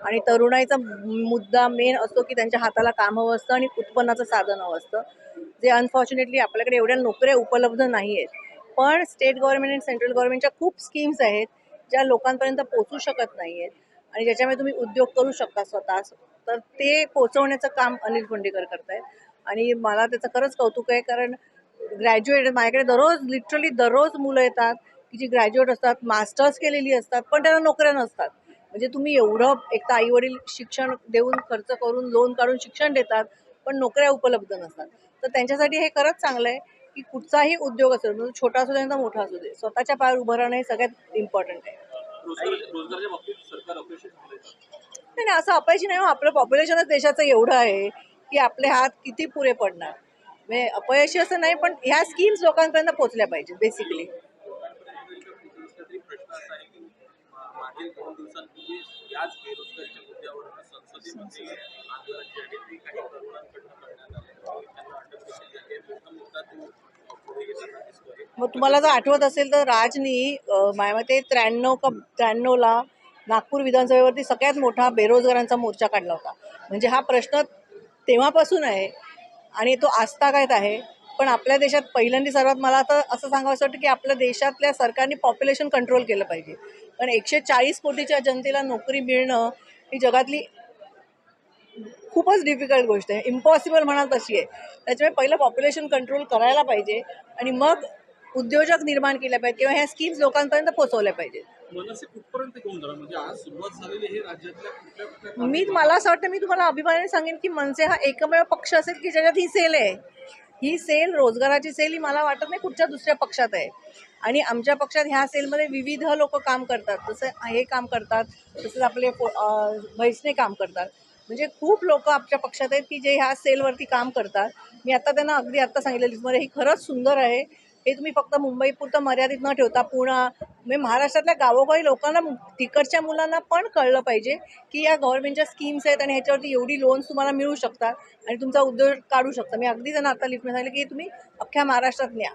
आणि तरुणाईचा मुद्दा मेन असतो की त्यांच्या हाताला काम हवं असतं आणि उत्पन्नाचं साधन हवं असतं. जे अनफॉर्च्युनेटली आपल्याकडे एवढ्या नोकऱ्या उपलब्ध नाही आहेत पण स्टेट गव्हर्नमेंट आणि सेंट्रल गव्हर्नमेंटच्या खूप स्कीम्स आहेत ज्या लोकांपर्यंत पोचू शकत नाही आहेत आणि ज्याच्यामुळे तुम्ही उद्योग करू शकता स्वतः. तर ते पोचवण्याचं काम अनिल फोंडेकर करतायत. आणि मला त्याचं खरंच कौतुक आहे कारण ग्रॅज्युएट माझ्याकडे दररोज लिटरली दररोज मुलं येतात की जी ग्रॅज्युएट असतात मास्टर्स केलेली असतात पण त्यांना नोकऱ्या नसतात. म्हणजे तुम्ही एवढं एक तर आई वडील शिक्षण देऊन खर्च करून लोन काढून शिक्षण देतात पण नोकऱ्या उपलब्ध नसतात. तर त्यांच्यासाठी हे खरंच चांगलं आहे की कुठचाही उद्योग असेल म्हणजे छोटा असू दे ना मोठा असू दे स्वतःच्या पायावर उभं राहणं हे सगळ्यात इम्पॉर्टंट आहे. नाही नाही, असं अपयशी नाही हो. आपलं पॉप्युलेशनच देशाचं एवढं आहे की आपले हात किती पुरे पडणार. म्हणजे अपयशी असं नाही पण ह्या स्कीम्स लोकांपर्यंत पोहोचल्या पाहिजेत बेसिकली मग तुम्हाला जर आठवत असेल तर राजनी माय मते त्र्याण्णव का त्र्याण्णवला नागपूर विधानसभेवरती सगळ्यात मोठा बेरोजगारांचा मोर्चा काढला होता. म्हणजे हा प्रश्न तेव्हापासून आहे आणि तो आस्थागायत आहे. पण आपल्या देशात पहिल्यांदा सर्वात मला आता असं सांगावं वाटतं की आपल्या देशातल्या सरकारने पॉप्युलेशन कंट्रोल केलं पाहिजे. कारण एकशे चाळीस कोटीच्या जनतेला नोकरी मिळणं ही जगातली खूपच डिफिकल्ट गोष्ट आहे. इम्पॉसिबल म्हणाल तशी आहे. त्याच्यामुळे पहिलं पॉप्युलेशन कंट्रोल करायला पाहिजे आणि मग उद्योजक निर्माण केले पाहिजे किंवा ह्या स्कीम्स लोकांपर्यंत पोहोचवल्या पाहिजेत. मनसे कुठपर्यंत घेऊन जाणार? म्हणजे आज सुरुवात झालेली हे राज्यातल्या कुठल्या कुठल्या मी मला असं वाटतं मी तुम्हाला अभिमानाने सांगेन की मनसे हा एकमेव पक्ष असेल की ज्याच्यात ही सेल आहे. ही सेल रोजगाराची सेल ही मला वाटत नाही कुठच्या दुसऱ्या पक्षात आहे. आणि आमच्या पक्षात ह्या सेलमध्ये विविध लोक काम करतात. जसं हे काम करतात तसंच आपले भैसने काम करतात. म्हणजे खूप लोक आपल्या पक्षात आहेत की जे ह्या सेलवरती काम करतात. मी आता त्यांना अगदी आत्ता सांगितलं लिस्टमध्ये ही खरंच सुंदर आहे. हे तुम्ही फक्त मुंबईपुरतं मर्यादित न ठेवता पुणा म्हणजे महाराष्ट्रातल्या गावोगावी लोकांना तिकडच्या मुलांना पण कळलं पाहिजे की या गव्हर्नमेंटच्या स्कीम्स आहेत आणि ह्याच्यावरती एवढी लोन्स तुम्हाला मिळू शकतात आणि तुमचा उद्योग काढू शकता. मी अगदी त्यांना आता लिफ्ट सांगितलं की तुम्ही अख्ख्या महाराष्ट्रात न्या.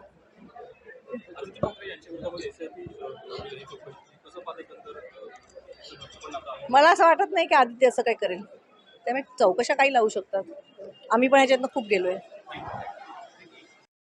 मला असं वाटत नाही की आदित्य असं काही करेल. त्यामुळे चौकशा काही लावू शकतात. आम्ही पण ह्याच्यातनं खूप गेलो आहे